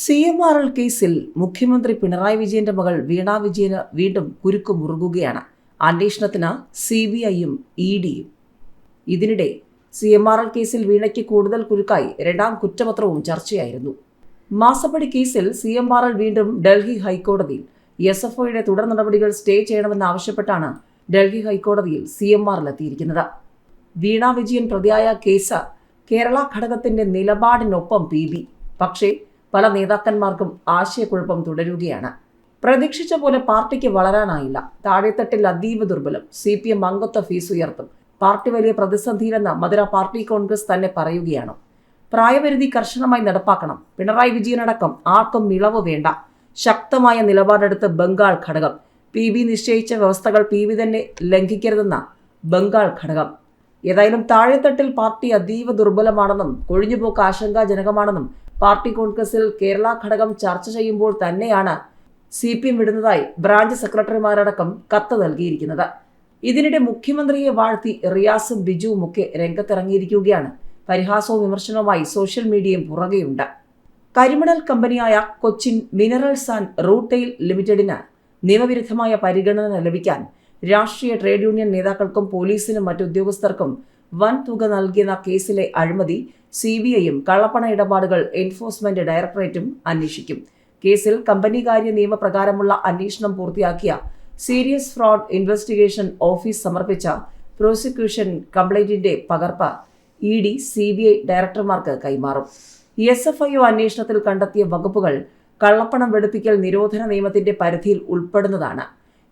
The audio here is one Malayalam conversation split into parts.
സി എം ആർ എൽ കേസിൽ മുഖ്യമന്ത്രി പിണറായി വിജയന്റെ മകൾ വീണ വിജയന് വീണ്ടും കുരുക്ക് മുറുകുകയാണ്. അന്വേഷണത്തിന് സി ബി ഐയും ഇ ഡിയും. ഇതിനിടെ സി എം ആർ എൽ കേസിൽ വീണയ്ക്ക് കൂടുതൽ കുരുക്കായി രണ്ടാം കുറ്റപത്രവും ചർച്ചയായിരുന്നു. മാസപ്പടി കേസിൽ സി എം ആർ എൽ വീണ്ടും ഡൽഹി ഹൈക്കോടതിയിൽ. എസ് എഫ് ഒയുടെ തുടർ നടപടികൾ സ്റ്റേ ചെയ്യണമെന്നാവശ്യപ്പെട്ടാണ് ഡൽഹി ഹൈക്കോടതിയിൽ സി എം ആർ എൽ എത്തിയിരിക്കുന്നത്. വീണ വിജയൻ പ്രതിയായ കേസ് കേരള ഘടകത്തിന്റെ നിലപാടിനൊപ്പം പി ബി. പക്ഷേ പല നേതാക്കന്മാർക്കും ആശയക്കുഴപ്പം തുടരുകയാണ്. പ്രതീക്ഷിച്ച പോലെ പാർട്ടിക്ക് വളരാനായില്ല. താഴെത്തട്ടിൽ അതീവ ദുർബലം. സി പി എം അംഗത്വ ഫീസ് ഉയർത്തും. പാർട്ടി വലിയ പ്രതിസന്ധിയിലെന്ന് മധുര പാർട്ടി കോൺഗ്രസ് തന്നെ പറയുകയാണ്. പ്രായപരിധി കർശനമായി നടപ്പാക്കണം. പിണറായി വിജയനടക്കം ആർക്കും ഇളവ് വേണ്ട. ശക്തമായ നിലപാടെടുത്ത് ബംഗാൾ ഘടകം. പി ബി നിശ്ചയിച്ച വ്യവസ്ഥകൾ പി ബി തന്നെ ലംഘിക്കരുതെന്ന ബംഗാൾ ഘടകം. ഏതായാലും താഴെത്തട്ടിൽ പാർട്ടി അതീവ ദുർബലമാണെന്നും കൊഴിഞ്ഞുപോക്ക് ആശങ്കാജനകമാണെന്നും പാർട്ടി കോൺഗ്രസിൽ കേരള ഘടകം ചർച്ച ചെയ്യുമ്പോൾ തന്നെയാണ് സി പി എം വിടുന്നതായി ബ്രാഞ്ച് സെക്രട്ടറിമാരടക്കം കത്ത് നൽകിയിരിക്കുന്നത്. ഇതിനിടെ മുഖ്യമന്ത്രിയെ വാഴ്ത്തി റിയാസും ബിജുവും ഒക്കെ രംഗത്തിറങ്ങിയിരിക്കുകയാണ്. പരിഹാസവും വിമർശനവുമായി സോഷ്യൽ മീഡിയയും പുറകെയുണ്ട്. കരിമണൽ കമ്പനിയായ കൊച്ചിൻ മിനറൽസ് ആൻഡ് റൂട്ടെയിൽ ലിമിറ്റഡിന് നിയമവിരുദ്ധമായ പരിഗണന ലഭിക്കാൻ രാഷ്ട്രീയ ട്രേഡ് യൂണിയൻ നേതാക്കൾക്കും പോലീസിനും മറ്റു ഉദ്യോഗസ്ഥർക്കും വൻ തുക നൽകിയെന്ന കേസിലെ അഴിമതി സി ബി ഐയും കള്ളപ്പണ ഇടപാടുകൾ എൻഫോഴ്സ്മെന്റ് ഡയറക്ടറേറ്റും അന്വേഷിക്കും. കേസിൽ കമ്പനികാര്യ നിയമപ്രകാരമുള്ള അന്വേഷണം പൂർത്തിയാക്കിയ സീരിയസ് ഫ്രോഡ് ഇൻവെസ്റ്റിഗേഷൻ ഓഫീസ് സമർപ്പിച്ച പ്രോസിക്യൂഷൻ കംപ്ലൈന്റിന്റെ പകർപ്പ് E D C B I ഡയറക്ടർമാർക്ക് കൈമാറും. എസ് എഫ് ഐ ഒ അന്വേഷണത്തിൽ കണ്ടെത്തിയ വകുപ്പുകൾ കള്ളപ്പണം വെളുപ്പിക്കൽ നിരോധന നിയമത്തിന്റെ പരിധിയിൽ ഉൾപ്പെടുന്നതാണ്.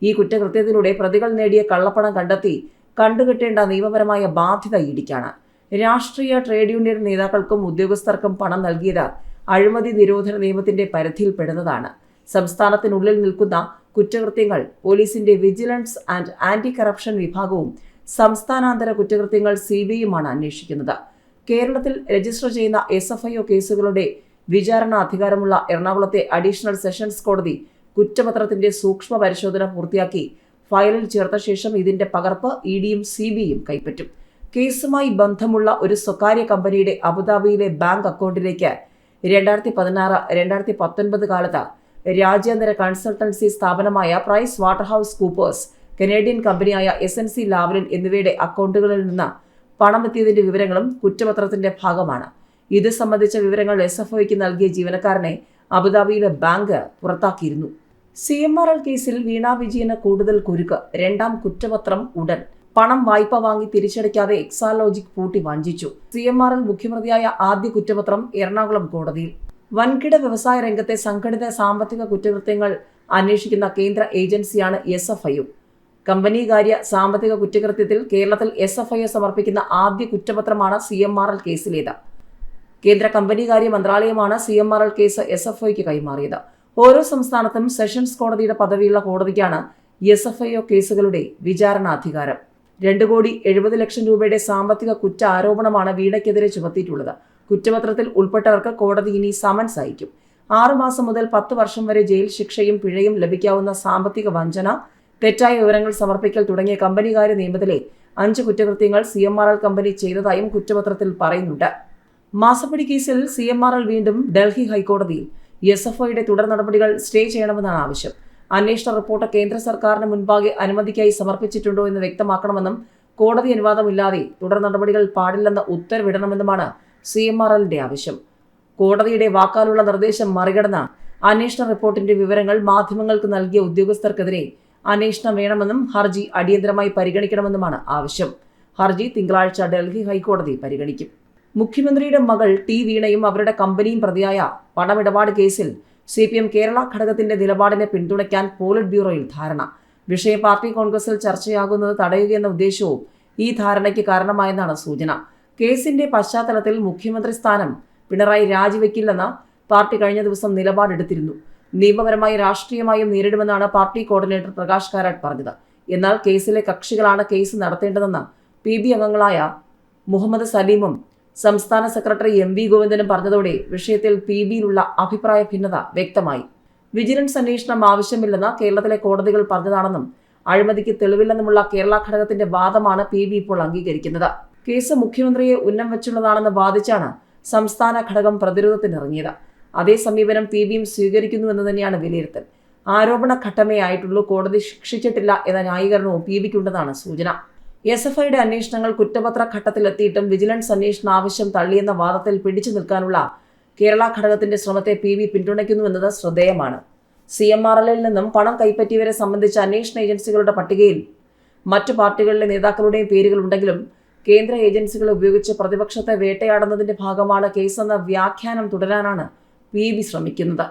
ഈ കുറ്റകൃത്യത്തിലൂടെ പ്രതികൾ നേടിയ കള്ളപ്പണം കണ്ടെത്തി കണ്ടുകെട്ടേണ്ട നിയമപരമായ ബാധ്യത ഇടിക്കാണ്. രാഷ്ട്രീയ ട്രേഡ് യൂണിയൻ നേതാക്കൾക്കും ഉദ്യോഗസ്ഥർക്കും പണം നൽകിയത് അഴിമതി നിരോധന നിയമത്തിന്റെ പരിധിയിൽപ്പെടുന്നതാണ്. സംസ്ഥാനത്തിനുള്ളിൽ നിൽക്കുന്ന കുറ്റകൃത്യങ്ങൾ പോലീസിന്റെ വിജിലൻസ് ആൻഡ് ആന്റി കറപ്ഷൻ വിഭാഗവും സംസ്ഥാനാന്തര കുറ്റകൃത്യങ്ങൾ സി ബി ഐയുമാണ് അന്വേഷിക്കുന്നത്. കേരളത്തിൽ രജിസ്റ്റർ ചെയ്യുന്ന എസ് എഫ് ഐ ഒ കേസുകളുടെ വിചാരണ അധികാരമുള്ള എറണാകുളത്തെ അഡീഷണൽ സെഷൻസ് കോടതി കുറ്റപത്രത്തിന്റെ സൂക്ഷ്മ പരിശോധന പൂർത്തിയാക്കി ഫയലിൽ ചേർത്ത ശേഷം ഇതിന്റെ പകർപ്പ് ഇ ഡിയും സി ബിയും കൈപ്പറ്റും. കേസുമായി ബന്ധമുള്ള ഒരു സ്വകാര്യ കമ്പനിയുടെ അബുദാബിയിലെ ബാങ്ക് അക്കൗണ്ടിലേക്ക് രണ്ടായിരത്തി പതിനാറ് രണ്ടായിരത്തി പത്തൊൻപത് കാലത്ത് രാജ്യാന്തര കൺസൾട്ടൻസി സ്ഥാപനമായ പ്രൈസ് വാട്ടർഹൌസ് കൂപ്പേഴ്സ് കനേഡിയൻ കമ്പനിയായ എസ് എൻ സി ലാവലിൻ എന്നിവയുടെ അക്കൗണ്ടുകളിൽ നിന്ന് പണമെത്തിയതിന്റെ വിവരങ്ങളും കുറ്റപത്രത്തിന്റെ ഭാഗമാണ്. ഇത് സംബന്ധിച്ച വിവരങ്ങൾ എസ് എഫ് ഒയ്ക്ക് നൽകിയ ജീവനക്കാരനെ അബുദാബിയിലെ ബാങ്ക് പുറത്താക്കിയിരുന്നു. സി എം ആർ എൽ കേസിൽ വീണ വിജയന് കൂടുതൽ കുരുക്ക്. രണ്ടാം കുറ്റപത്രം ഉടൻ. പണം വായ്പ വാങ്ങി തിരിച്ചടയ്ക്കാതെ എക്സാലോജിക് പൂട്ടി വഞ്ചിച്ചു. സി എം ആർ എൽ മുഖ്യമന്ത്രിയായ ആദ്യ കുറ്റപത്രം എറണാകുളം കോടതിയിൽ. വൻകിട വ്യവസായ രംഗത്തെ സംഘടിത സാമ്പത്തിക കുറ്റകൃത്യങ്ങൾ അന്വേഷിക്കുന്ന കേന്ദ്ര ഏജൻസിയാണ് എസ് എഫ് ഐ കമ്പനികാര്യ സാമ്പത്തിക കുറ്റകൃത്യത്തിൽ കേരളത്തിൽ എസ് എഫ് ഐ സമർപ്പിക്കുന്ന ആദ്യ കുറ്റപത്രമാണ് സി എം ആർ എൽ കേസിലേത്. കേന്ദ്ര കമ്പനികാര്യ മന്ത്രാലയമാണ് C M R L case S F ഐക്ക് കൈമാറിയത്. ഓരോ സംസ്ഥാനത്തും സെഷൻസ് കോടതിയുടെ പദവിയുള്ള കോടതിക്കാണ് എസ് എഫ് ഐ ഒ കേസുകളുടെ വിചാരണാധികാരം. രണ്ട് കോടി എഴുപത് ലക്ഷം രൂപയുടെ സാമ്പത്തിക കുറ്റ ആരോപണമാണ് വീണയ്ക്കെതിരെ ചുമത്തിയിട്ടുള്ളത്. കുറ്റപത്രത്തിൽ ഉൾപ്പെട്ടവർക്ക് കോടതി ഇനി സമൻസ് അയക്കും. ആറുമാസം മുതൽ പത്ത് വർഷം വരെ ജയിൽ ശിക്ഷയും പിഴയും ലഭിക്കാവുന്ന സാമ്പത്തിക വഞ്ചന തെറ്റായ വിവരങ്ങൾ സമർപ്പിക്കൽ തുടങ്ങിയ കമ്പനികാര്യ നിയമത്തിലെ അഞ്ച് കുറ്റകൃത്യങ്ങൾ C M R L company ചെയ്തതായും കുറ്റപത്രത്തിൽ പറയുന്നുണ്ട്. മാസപ്പടി കേസിൽ സി എം ആർ എൽ വീണ്ടും ഡൽഹി ഹൈക്കോടതിയിൽ എസ് എഫ് ഐയുടെ തുടർ നടപടികൾ സ്റ്റേ ചെയ്യണമെന്നാണ് ആവശ്യം. അന്വേഷണ റിപ്പോർട്ട് കേന്ദ്ര സർക്കാരിന് മുൻപാകെ അനുമതിക്കായി സമർപ്പിച്ചിട്ടുണ്ടോ എന്ന് വ്യക്തമാക്കണമെന്നും കോടതി അനുവാദമില്ലാതെ തുടർ നടപടികൾ പാടില്ലെന്ന ഉത്തരവിടണമെന്നുമാണ് സി എം ആർ എല്ലിന്റെ ആവശ്യം. കോടതിയുടെ വാക്കാലുള്ള നിർദ്ദേശം മറികടന്ന അന്വേഷണ റിപ്പോർട്ടിന്റെ വിവരങ്ങൾ മാധ്യമങ്ങൾക്ക് നൽകിയ ഉദ്യോഗസ്ഥർക്കെതിരെ അന്വേഷണം വേണമെന്നും ഹർജി അടിയന്തരമായി പരിഗണിക്കണമെന്നുമാണ് ആവശ്യം. ഹർജി തിങ്കളാഴ്ച ഡൽഹി ഹൈക്കോടതി പരിഗണിക്കും. മുഖ്യമന്ത്രിയുടെ മകൾ ടി വീണയും അവരുടെ കമ്പനിയും പ്രതിയായ പണമിടപാട് കേസിൽ സി പി എം കേരള ഘടകത്തിന്റെ നിലപാടിനെ പിന്തുണയ്ക്കാൻ പോളിറ്റ് ബ്യൂറോയിൽ ധാരണ. വിഷയം പാർട്ടി കോൺഗ്രസിൽ ചർച്ചയാകുന്നത് തടയുകയെന്ന ഉദ്ദേശവും ഈ ധാരണയ്ക്ക് കാരണമായെന്നാണ് സൂചന. കേസിന്റെ പശ്ചാത്തലത്തിൽ മുഖ്യമന്ത്രി സ്ഥാനം പിണറായി രാജിവെക്കില്ലെന്ന് പാർട്ടി കഴിഞ്ഞ ദിവസം നിലപാടെടുത്തിരുന്നു. നിയമപരമായി രാഷ്ട്രീയമായും നേരിടുമെന്നാണ് പാർട്ടി കോർഡിനേറ്റർ പ്രകാശ് കാരാട്ട് പറഞ്ഞത്. എന്നാൽ കേസിലെ കക്ഷികളാണ് കേസ് നടത്തേണ്ടതെന്ന് പി ബി അംഗങ്ങളായ മുഹമ്മദ് സലീമും സംസ്ഥാന സെക്രട്ടറി എം വി ഗോവിന്ദനും പറഞ്ഞതോടെ വിഷയത്തിൽ പി ബിയിലുള്ള അഭിപ്രായ ഭിന്നത വ്യക്തമായി. വിജിലൻസ് അന്വേഷണം ആവശ്യമില്ലെന്ന് കേരളത്തിലെ കോടതികൾ പറഞ്ഞതാണെന്നും അഴിമതിക്ക് തെളിവില്ലെന്നുമുള്ള കേരള ഘടകത്തിന്റെ വാദമാണ് പി ബി ഇപ്പോൾ അംഗീകരിക്കുന്നത്. കേസ് മുഖ്യമന്ത്രിയെ ഉന്നം വെച്ചുള്ളതാണെന്ന് വാദിച്ചാണ് സംസ്ഥാന ഘടകം പ്രതിരോധത്തിനിറങ്ങിയത്. അതേ സമീപനം പി ബിയും സ്വീകരിക്കുന്നുവെന്ന് തന്നെയാണ് വിലയിരുത്തൽ. ആരോപണ ഘട്ടമേ ആയിട്ടുള്ളൂ കോടതി ശിക്ഷിച്ചിട്ടില്ല എന്ന ന്യായീകരണവും പി ബിക്കുണ്ടെന്നാണ് സൂചന. എസ് എഫ് ഐയുടെ അന്വേഷണങ്ങൾ കുറ്റപത്ര ഘട്ടത്തിലെത്തിയിട്ടും വിജിലൻസ് അന്വേഷണ ആവശ്യം തള്ളിയെന്ന വാദത്തിൽ പിടിച്ചു നിൽക്കാനുള്ള കേരള ഘടകത്തിന്റെ ശ്രമത്തെ പി വി പിന്തുണയ്ക്കുന്നുവെന്നത് ശ്രദ്ധേയമാണ്. സി എം ആർ എല്ലിൽ നിന്നും പണം കൈപ്പറ്റിയവരെ സംബന്ധിച്ച അന്വേഷണ ഏജൻസികളുടെ പട്ടികയിൽ മറ്റു പാർട്ടികളിലെ നേതാക്കളുടെയും പേരുകൾ ഉണ്ടെങ്കിലും കേന്ദ്ര ഏജൻസികളെ ഉപയോഗിച്ച് പ്രതിപക്ഷത്തെ വേട്ടയാടുന്നതിന്റെ ഭാഗമാണ് കേസെന്ന വ്യാഖ്യാനം തുടരാനാണ് പി ബി ശ്രമിക്കുന്നത്.